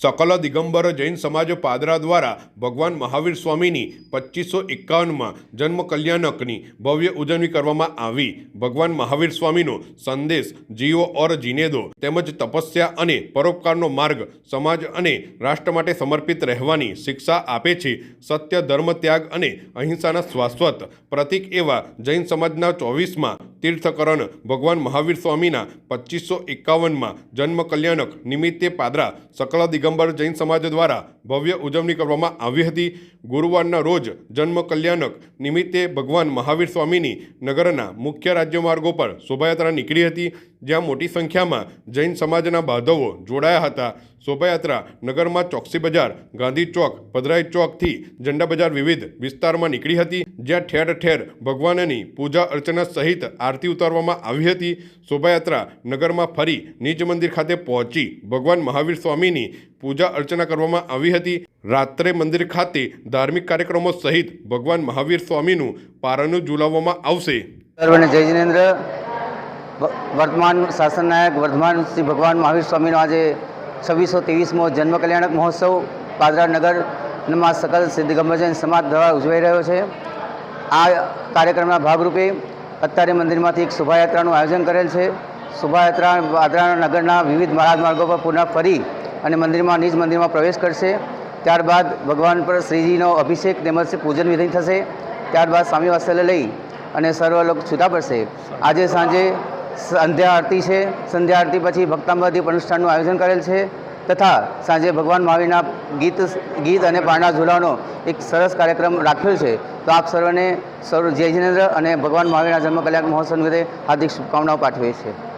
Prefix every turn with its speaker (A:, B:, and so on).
A: સકલ દિગંબર જૈન સમાજ પાદરા દ્વારા ભગવાન મહાવીર સ્વામીની પચીસો એકાવનમાં જન્મ કલ્યાણકની ભવ્ય ઉજવણી કરવામાં આવી. ભગવાન મહાવીર સ્વામીનો સંદેશ જીવો ઓર જીને દો તેમજ તપસ્યા અને પરોપકારનો માર્ગ સમાજ અને રાષ્ટ્ર માટે સમર્પિત રહેવાની શિક્ષા આપે છે. સત્ય, ધર્મ, ત્યાગ અને અહિંસાના શાશ્વત પ્રતિક એવા જૈન સમાજના ચોવીસમાં તીર્થકરણ ભગવાન મહાવીર સ્વામીના પચીસો એકાવનમાં જન્મ કલ્યાણક નિમિત્તે પાદરા સકલ દિગંબર જૈન સમાજ દ્વારા ભવ્ય ઉજવણી કરવામાં આવી હતી. ગુરુવારના રોજ જન્મ કલ્યાણક નિમિત્તે ભગવાન મહાવીર સ્વામીની નગરના મુખ્ય રાજ્ય માર્ગો પર શોભાયાત્રા નીકળી હતી. જ્યાં મોટી સંખ્યામાં જૈન સમાજના બાંધવો જોડાયા હતા. શોભાયાત્રા નગરમાં ચોકસી બજાર, ગાંધી ચોક ભદ્રાઈ ચોકથી ઝંડા બજાર વિવિધ વિસ્તારમાં નીકળી હતી, જ્યાં ઠેર ઠેર ભગવાનની પૂજા અર્ચના સહિત આરતી ઉતારવામાં આવી હતી. શોભાયાત્રા નગરમાં ફરી નિજ મંદિર ખાતે પહોંચી ભગવાન મહાવીર સ્વામીની પૂજા અર્ચના કરવામાં આવી હતી. રાત્રે મંદિર ખાતે ધાર્મિક કાર્યક્રમો સહિત ભગવાન મહાવીર સ્વામીનું પારણું ઝુલાવવામાં આવશે.
B: સર્વને વર્તમાન શાસન નાયક, વર્ધમાન શ્રી ભગવાન મહાવીર સ્વામીનો આજે છવ્વીસો ત્રેવીસમો જન્મ કલ્યાણક મહોત્સવ પાદરા નગરમાં સકલ સિદ્ધ જૈન સમાજ દ્વારા ઉજવાઈ રહ્યો છે. આ કાર્યક્રમના ભાગરૂપે અત્યારે મંદિરમાંથી એક શોભાયાત્રાનું આયોજન કરેલ છે. શોભાયાત્રા પાદરા નગરના વિવિધ માર્ગો પર પુનઃ ફરી અને મંદિરમાં નિજ મંદિરમાં પ્રવેશ કરશે. ત્યારબાદ ભગવાન પર શ્રીજીનો અભિષેક તેમજ પૂજન વિધિ થશે. ત્યારબાદ સ્વામી વાસલે લઈ અને સર્વ લોકો છૂટા પડશે. આજે સાંજે સંધ્યા આરતી છે. સંધ્યા આરતી પછી ભક્તાંબદીપ અનુષ્ઠાનનું આયોજન કરેલ છે તથા સાંજે ભગવાન મહાવીરના ગીત ગીત અને પારણા ઝુલાવાનો એક સરસ કાર્યક્રમ રાખ્યો છે. તો આપ સર્વને સર્વ જય જિનેન્દ્ર અને ભગવાન મહાવીરના જન્મ કલ્યાણ મહોત્સવ નિમિત્તે હાર્દિક શુભકામનાઓ પાઠવીએ છીએ.